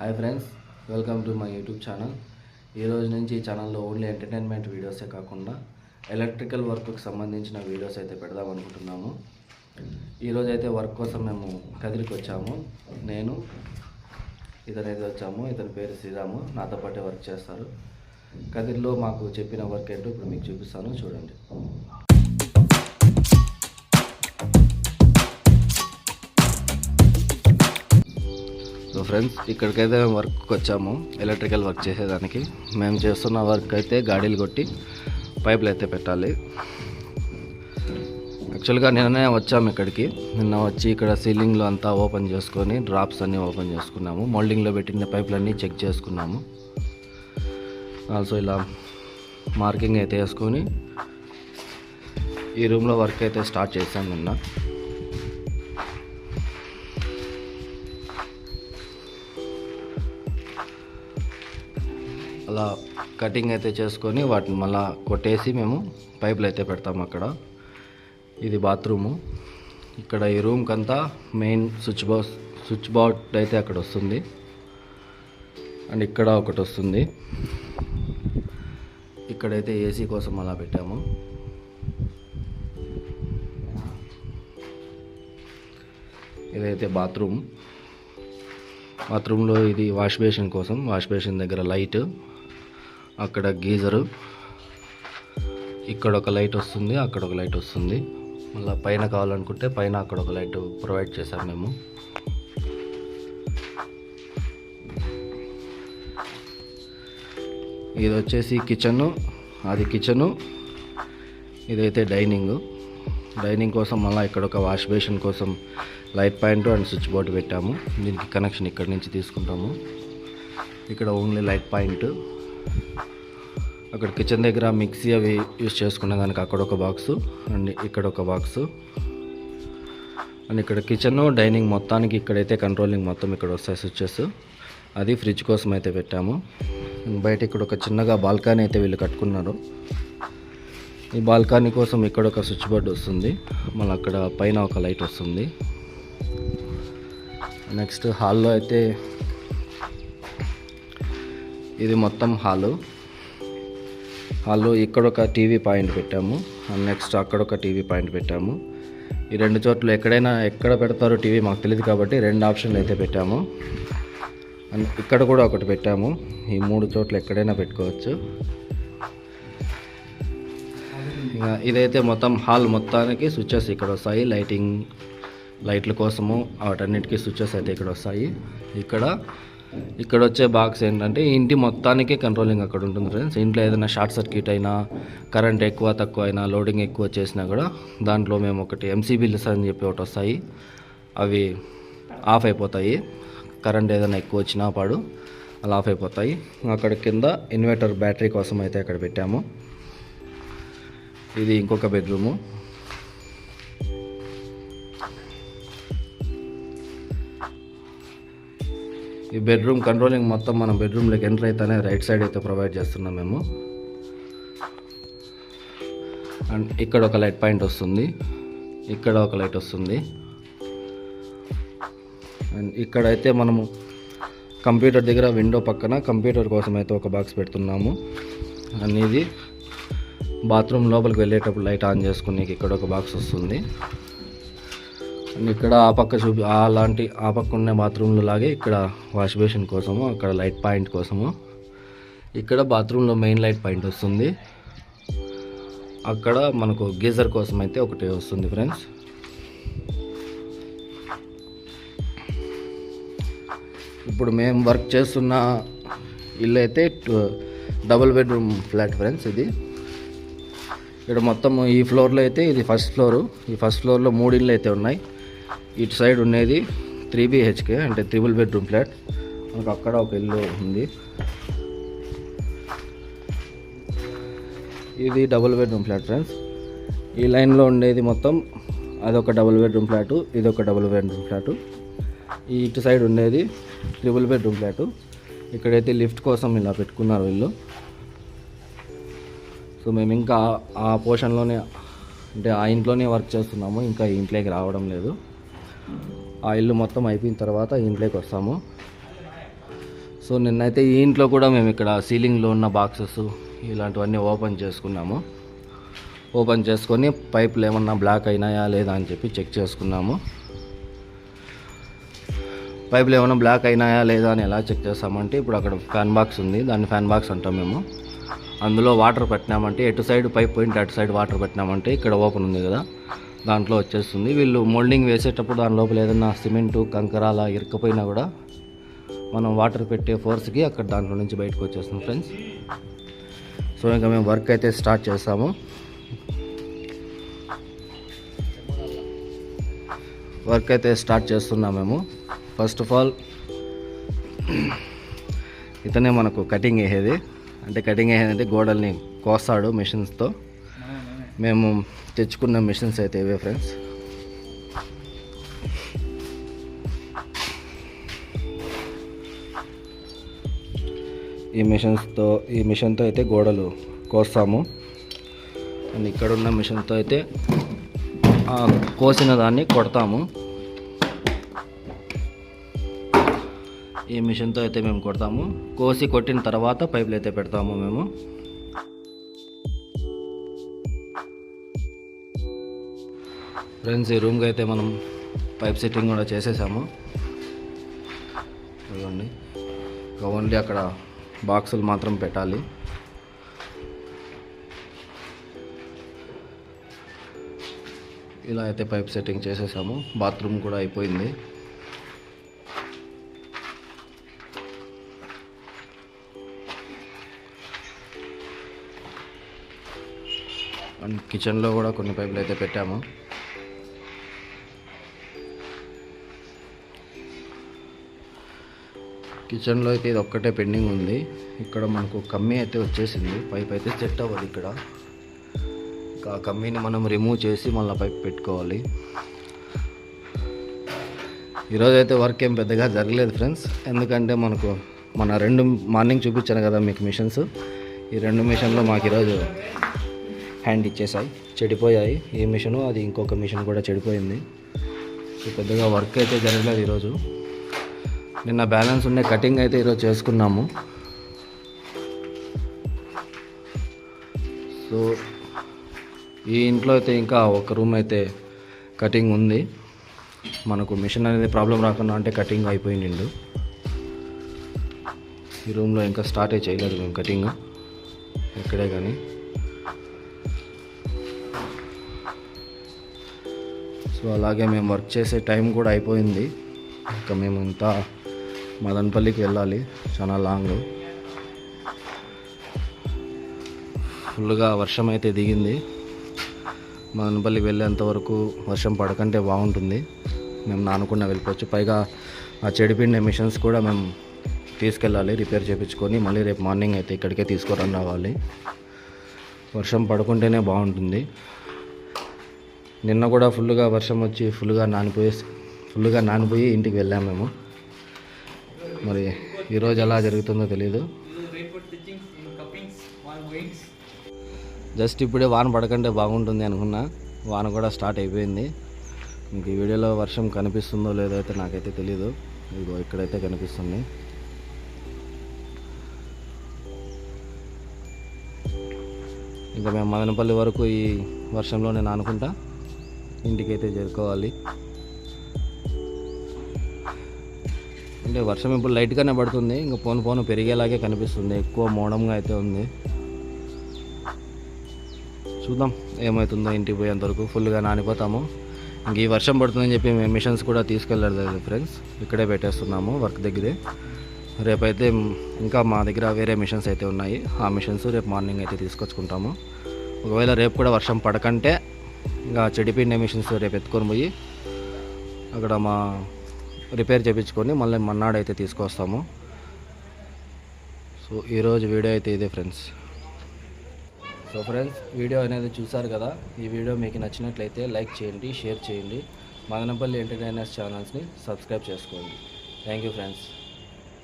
Hi friends welcome to my YouTube channel. ఈ రోజు నుంచి ఈ ఛానల్లో ఓన్లీ ఎంటర్టైన్మెంట్ వీడియోసే కాకుండా ఎలక్ట్రికల్ వర్క్కి సంబంధించిన వీడియోస్ అయితే పెడదాం అనుకుంటున్నాము. ఈరోజు అయితే వర్క్ కోసం మేము కదిరికి వచ్చాము. నేను ఇతనైతే వచ్చాము. ఇతని పేరు శ్రీరాము. నాతో పాటే వర్క్ చేస్తారు. కదిరిలో మాకు చెప్పిన వర్క్ ఏంటో ఇప్పుడు మీకు చూపిస్తాను. చూడండి. సో ఫ్రెండ్స్ ఇక్కడికైతే మేము వర్క్కి వచ్చాము ఎలక్ట్రికల్ వర్క్ చేసేదానికి. మేము చేస్తున్న వర్క్ అయితే గాడీలు కొట్టి పైపులు అయితే పెట్టాలి. యాక్చువల్గా నిన్ననే వచ్చాము ఇక్కడికి. నిన్న వచ్చి ఇక్కడ సీలింగ్లో అంతా ఓపెన్ చేసుకొని డ్రాప్స్ అన్నీ ఓపెన్ చేసుకున్నాము. మోల్డింగ్లో పెట్టిన పైపులన్నీ చెక్ చేసుకున్నాము. ఆల్సో ఇలా మార్కింగ్ అయితే వేసుకొని ఈ రూమ్లో వర్క్ అయితే స్టార్ట్ చేశాం నిన్న. అలా కటింగ్ అయితే చేసుకొని వాటిని మళ్ళా కొట్టేసి మేము పైపులు అయితే పెడతాము అక్కడ. ఇది బాత్రూము. ఇక్కడ ఈ రూమ్కి అంతా main switch box switch board అయితే అక్కడ వస్తుంది. అండ్ ఇక్కడ ఒకటి వస్తుంది. ఇక్కడైతే ఏసీ కోసం అలా పెట్టాము. ఇదైతే బాత్రూమ్. బాత్రూంలో ఇది వాష్ బేసిన్ కోసం. వాష్ బేసిన్ దగ్గర లైట్. అక్కడ గీజరు. ఇక్కడ ఒక లైట్ వస్తుంది అక్కడ ఒక లైట్ వస్తుంది. మళ్ళీ పైన కావాలనుకుంటే పైన అక్కడ ఒక లైట్ ప్రొవైడ్ చేశాం మేము. ఇది వచ్చేసి కిచెను. అది కిచెను. ఇదైతే డైనింగ్. డైనింగ్ కోసం మళ్ళీ ఇక్కడ ఒక వాష్ బేసిన్ కోసం light point and switch board పెట్టాము. దీనికి కనెక్షన్ ఇక్కడ నుంచి తీసుకుంటాము. ఇక్కడ ఓన్లీ లైట్ పాయింట్. అక్కడ కిచెన్ దగ్గర మిక్సీ అవి యూస్ చేసుకునే దానికి అక్కడ ఒక బాక్సు అండ్ ఇక్కడ ఒక బాక్సు. అండ్ ఇక్కడ కిచెన్ డైనింగ్ మొత్తానికి ఇక్కడైతే కంట్రోలింగ్ మొత్తం ఇక్కడ వస్తాయి స్విచ్చెస్ అది ఫ్రిడ్జ్ కోసం అయితే పెట్టాము. బయట ఇక్కడ ఒక చిన్నగా బాల్కనీ అయితే వీళ్ళు కట్టుకున్నారు. ఈ బాల్కనీ కోసం ఇక్కడ ఒక స్విచ్ బోర్డు వస్తుంది. మళ్ళీ అక్కడ పైన ఒక లైట్ వస్తుంది. నెక్స్ట్ హాల్లో అయితే ఇది మొత్తం హాలు. హాల్లో ఇక్కడ ఒక టీవీ పాయింట్ పెట్టాము. నెక్స్ట్ అక్కడ ఒక టీవీ పాయింట్ పెట్టాము. ఈ రెండు చోట్ల ఎక్కడైనా ఎక్కడ పెడతారో టీవీ మాకు తెలియదు కాబట్టి రెండు ఆప్షన్లు అయితే పెట్టాము. అండ్ ఇక్కడ కూడా ఒకటి పెట్టాము. ఈ మూడు చోట్ల ఎక్కడైనా పెట్టుకోవచ్చు. ఇదైతే మొత్తం హాల్ మొత్తానికి స్విచ్చెస్ ఇక్కడ వస్తాయి. లైటింగ్ లైట్ల కోసము వాటన్నిటికీ స్విచ్చెస్ అయితే ఇక్కడ వస్తాయి. ఇక్కడ ఇక్కడ వచ్చే బాక్స్ ఏంటంటే ఇంటి మొత్తానికి కంట్రోలింగ్ అక్కడ ఉంటుంది ఫ్రెండ్స్ ఇంట్లో ఏదైనా షార్ట్ సర్క్యూట్ అయినా కరెంట్ ఎక్కువ తక్కువ అయినా లోడింగ్ ఎక్కువ చేసినా కూడా దాంట్లో మేము ఒకటి ఎంసీబీలు అని చెప్పి ఒకటి వస్తాయి. అవి ఆఫ్ అయిపోతాయి. కరెంట్ ఏదైనా ఎక్కువ వచ్చినా పాడు అలా ఆఫ్ అయిపోతాయి. అక్కడ కింద ఇన్వర్టర్ బ్యాటరీ కోసం అయితే అక్కడ పెట్టాము. ఇది ఇంకొక బెడ్రూము ఈ బెడ్రూమ్ కంట్రోలింగ్ మొత్తం మనం బెడ్రూమ్లోకి ఎంటర్ అయితేనే రైట్ సైడ్ అయితే ప్రొవైడ్ చేస్తున్నాం మేము. అండ్ ఇక్కడ ఒక లైట్ పాయింట్ వస్తుంది. ఇక్కడ ఒక లైట్ వస్తుంది. అండ్ ఇక్కడైతే మనము కంప్యూటర్ దగ్గర విండో పక్కన కంప్యూటర్ కోసం అయితే ఒక బాక్స్ పెడుతున్నాము. అండ్ ఇది బాత్రూమ్ లోపలికి వెళ్ళేటప్పుడు లైట్ ఆన్ చేసుకునే ఇక్కడ ఒక బాక్స్ వస్తుంది. ఇక్కడ ఆ పక్క చూపి అలాంటి ఆ పక్క ఉన్న బాత్రూంలో లాగే ఇక్కడ వాష్ బేసిన్ కోసము అక్కడ లైట్ పాయింట్ కోసము. ఇక్కడ బాత్రూంలో మెయిన్ లైట్ పాయింట్ వస్తుంది. అక్కడ మనకు గీజర్ కోసం అయితే ఒకటి వస్తుంది ఫ్రెండ్స్. ఇప్పుడు మేము వర్క్ చేస్తున్న ఇల్లు అయితే డబుల్ బెడ్రూమ్ ఫ్లాట్ ఫ్రెండ్స్ ఇది. ఇక్కడ మొత్తం ఈ ఫ్లోర్లో అయితే ఇది ఫస్ట్ ఫ్లోరు. ఈ ఫస్ట్ ఫ్లోర్లో మూడు ఇళ్ళు అయితే ఉన్నాయి. ఇటు సైడ్ ఉండేది త్రీ బిహెచ్కే అంటే త్రిబుల్ బెడ్రూమ్ ఫ్లాట్. మనకు అక్కడ ఒక ఇల్లు ఉంది. ఇది డబుల్ బెడ్రూమ్ ఫ్లాట్ ఫ్రెండ్స్. ఈ లైన్లో ఉండేది మొత్తం అదొక డబుల్ బెడ్రూమ్ ఫ్లాటు ఇది ఒక డబుల్ బెడ్రూమ్ ఫ్లాటు. ఈ ఇటు సైడ్ ఉండేది త్రిబుల్ బెడ్రూమ్ ఫ్లాటు. ఇక్కడైతే లిఫ్ట్ కోసం ఇలా పెట్టుకున్నారు వీళ్ళు. సో మేము ఇంకా ఆ పోర్షన్లోనే అంటే ఆ ఇంట్లోనే వర్క్ చేస్తున్నాము ఇంకా ఈ ఇంట్లోకి రావడం లేదు. ఆ ఇల్లు మొత్తం అయిపోయిన తర్వాత ఇంట్లోకి వస్తాము. సో నిన్నైతే ఈ ఇంట్లో కూడా మేము ఇక్కడ సీలింగ్లో ఉన్న బాక్సెస్ ఇలాంటివన్నీ ఓపెన్ చేసుకున్నాము. ఓపెన్ చేసుకొని పైపులు ఏమన్నా బ్లాక్ అయినాయా లేదా అని చెప్పి చెక్ చేసుకున్నాము. పైపులు ఏమైనా బ్లాక్ అయినాయా లేదా అని ఎలా చెక్ చేస్తామంటే ఇప్పుడు అక్కడ ఫ్యాన్ బాక్స్ ఉంది. దాన్ని ఫ్యాన్ బాక్స్ అంటాం మేము. అందులో వాటర్ పెట్టినామంటే ఎటు సైడ్ పైప్ పోయింటే అటు సైడ్ వాటర్ పెట్టినామంటే ఇక్కడ ఓపెన్ ఉంది కదా. దాంట్లో వచ్చేస్తుంది. వీళ్ళు మోల్డింగ్ వేసేటప్పుడు దాని లోపల ఏదైనా సిమెంటు కంకర అలా కూడా మనం వాటర్ పెట్టే ఫోర్స్కి అక్కడ దాంట్లో నుంచి బయటకు వచ్చేస్తుంది ఫ్రెండ్స్ సో ఇంకా మేము వర్క్ అయితే స్టార్ట్ చేస్తాము వర్క్ అయితే స్టార్ట్ చేస్తున్నాం మేము. ఫస్ట్ ఆఫ్ ఆల్ ఇతనే మనకు కటింగ్ వేసేది. అంటే కటింగ్ వేసేది అంటే గోడల్ని కోస్తాడు మిషన్స్తో మేము తెచ్చుకున్న మిషన్స్ అయితే ఇవే ఫ్రెండ్స్ ఈ మిషన్స్తో ఈ మిషన్తో అయితే గోడలు కోస్తాము. అండ్ ఇక్కడ ఉన్న మిషన్తో అయితే కోసిన దాన్ని కొడతాము. ఈ మిషన్తో అయితే మేము కొడతాము. కోసి కొట్టిన తర్వాత పైపులు అయితే పెడతాము మేము. ఫ్రెండ్స్ ఈ రూమ్కి అయితే మనం పైప్ సెట్టింగ్ కూడా చేసేసాము. చూడండి ఓన్లీ అక్కడ బాక్సులు మాత్రం పెట్టాలి. ఇలా అయితే పైప్ సెట్టింగ్ చేసేసాము. బాత్రూమ్ కూడా అయిపోయింది. అండ్ కిచెన్లో కూడా కొన్ని పైపులు అయితే పెట్టాము. కిచెన్లో అయితే ఇది ఒక్కటే పెండింగ్ ఉంది. ఇక్కడ మనకు కమ్మీ అయితే వచ్చేసింది. పైప్ అయితే సెట్ అవ్వదు ఇక్కడ. ఆ కమ్మీని మనం రిమూవ్ చేసి మళ్ళీ పైప్ పెట్టుకోవాలి. ఈరోజు అయితే వర్క్ ఏం పెద్దగా జరగలేదు ఫ్రెండ్స్. ఎందుకంటే మనకు మన రెండు మార్నింగ్ చూపించాను కదా మీకు మిషన్స్. ఈ రెండు మిషన్లో మాకు ఈరోజు హ్యాండ్ ఇచ్చేసాయి. చెడిపోయాయి. ఈ మిషను అది ఇంకొక మిషన్ కూడా చెడిపోయింది. పెద్దగా వర్క్ అయితే జరగలేదు ఈరోజు. నిన్న బ్యాలెన్స్ ఉండే కటింగ్ అయితే ఈరోజు చేసుకున్నాము. సో ఈ ఇంట్లో అయితే ఇంకా ఒక రూమ్ అయితే కటింగ్ ఉంది. మనకు మిషన్ అనేది ప్రాబ్లం రాకుండా అంటే కటింగ్ అయిపోయిండు. ఈ రూమ్లో ఇంకా స్టార్టే చేయలేదు మేము కటింగ్. ఇక్కడే కానీ. సో అలాగే మేము వర్క్ చేసే టైం కూడా అయిపోయింది. ఇంకా మేము ఇంత మదనపల్లికి వెళ్ళాలి. చాలా లాంగ్. ఫుల్గా వర్షం అయితే దిగింది. మదనపల్లికి వెళ్ళేంత వరకు వర్షం పడకంటే బాగుంటుంది. మేము నానుకున్న వెళ్ళిపోవచ్చు. పైగా ఆ చెడిపిండే మిషన్స్ కూడా మేము తీసుకెళ్ళాలి. రిపేర్ చేయించుకొని మళ్ళీ రేపు మార్నింగ్ అయితే ఇక్కడికే తీసుకురని రావాలి. వర్షం పడుకుంటేనే బాగుంటుంది. నిన్న కూడా ఫుల్గా వర్షం వచ్చి ఫుల్గా నానిపోయి ఫుల్గా నానిపోయి ఇంటికి వెళ్ళాము మేము. మరి ఈరోజు ఎలా జరుగుతుందో తెలియదు జస్ట్ ఇప్పుడే వాన పడకంటే బాగుంటుంది అనుకున్నా. వాన కూడా స్టార్ట్ అయిపోయింది. మీకు ఈ వీడియోలో వర్షం కనిపిస్తుందో లేదో అయితే నాకైతే తెలియదు ఇదిగో ఇక్కడైతే కనిపిస్తుంది. ఇంకా మేము మదనపల్లి వరకు ఈ వర్షంలో నేను అనుకుంటా ఇంటికైతే చేరుకోవాలి. అంటే వర్షం ఇప్పుడు లైట్గానే పడుతుంది. ఇంకా పోను పోను పెరిగేలాగే కనిపిస్తుంది. ఎక్కువ మోడంగా అయితే ఉంది. చూద్దాం ఏమవుతుందో ఇంటికి పోయేంత వరకు. ఫుల్గా నానిపోతాము. ఇంక ఈ వర్షం పడుతుందని చెప్పి మేము మిషన్స్ కూడా తీసుకెళ్ళలేదు ఫ్రెండ్స్ ఇక్కడే పెట్టేస్తున్నాము వర్క్ దగ్గరే. రేపైతే ఇంకా మా దగ్గర వేరే మిషన్స్ అయితే ఉన్నాయి. ఆ మిషన్స్ రేపు మార్నింగ్ అయితే తీసుకొచ్చుకుంటాము. ఒకవేళ రేపు కూడా వర్షం పడకంటే ఇంకా చెడిపోయిన మిషన్స్ రేపు ఎత్తుకొని పోయి అక్కడ మా రిపేర్ చేయించుకొని మళ్ళీ మన్నాడైతే తీసుకొస్తాము. సో ఈరోజు వీడియో అయితే ఇదే ఫ్రెండ్స్. సో ఫ్రెండ్స్ వీడియో అనేది చూసారు కదా? ఈ వీడియో మీకు నచ్చినట్లయితే లైక్ చేయండి షేర్ చేయండి. మదనపల్లి ఎంటర్టైనర్స్ ఛానల్స్ని సబ్స్క్రైబ్ చేసుకోండి. Thank you friends.